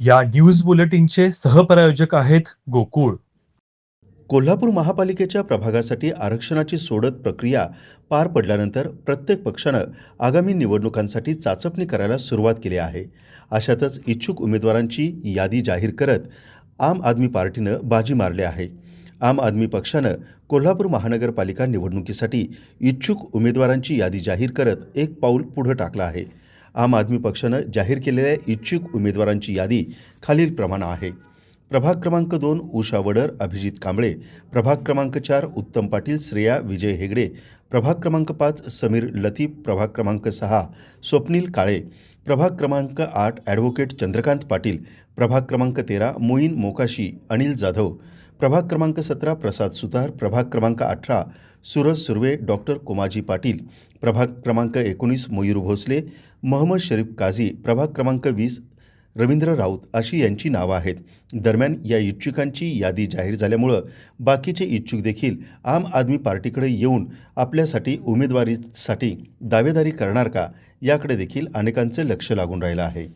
या न्यूज बुलेटिनचे सहप्रायोजक आहेत गोकुळ. कोल्हापूर महापालिकेच्या प्रभागासाठी आरक्षणाची सोडत प्रक्रिया पार पडल्यानंतर प्रत्येक पक्षानं आगामी निवडणुकांसाठी चाचपणी करायला सुरुवात केली आहे. अशातच इच्छुक उमेदवारांची यादी जाहीर करत आम आदमी पार्टीनं बाजी मारली आहे. आम आदमी पक्षानं कोल्हापूर महानगरपालिका निवडणुकीसाठी इच्छुक उमेदवारांची यादी जाहीर करत एक पाऊल पुढं टाकलं आहे. आम आदमी पक्षानं जाहीर केलेल्या इच्छुक उमेदवारांची यादी खालीलप्रमाणे आहे. प्रभाग क्रमांक दोन उषा वडर अभिजित कांबळे. प्रभाग क्रमांक चार उत्तम पाटील श्रेया विजय हेगडे. प्रभाग क्रमांक पाच समीर लतीफ. प्रभाग क्रमांक सहा स्वप्नील काळे. प्रभाग क्रमांक आठ ॲडव्होकेट चंद्रकांत पाटील. प्रभाग क्रमांक तेरा मोईन मोकाशी अनिल जाधव. प्रभाग क्रमांक सतरा प्रसाद सुतार. प्रभाग क्रमांक अठरा सूरज सुर्वे डॉक्टर कोमाजी पाटील. प्रभाग क्रमांक एकोणीस मयूर भोसले महम्मद शरीफ काझी. प्रभाग क्रमांक वीस रवींद्र राऊत अशी यांची नावं आहेत. दरम्यान या इच्छुकांची यादी जाहीर झाल्यामुळं बाकीचे इच्छुक देखील आम आदमी पार्टीकडे येऊन आपल्यासाठी उमेदवारीसाठी दावेदारी करणार का याकडे देखील अनेकांचे लक्ष लागून राहिलं आहे.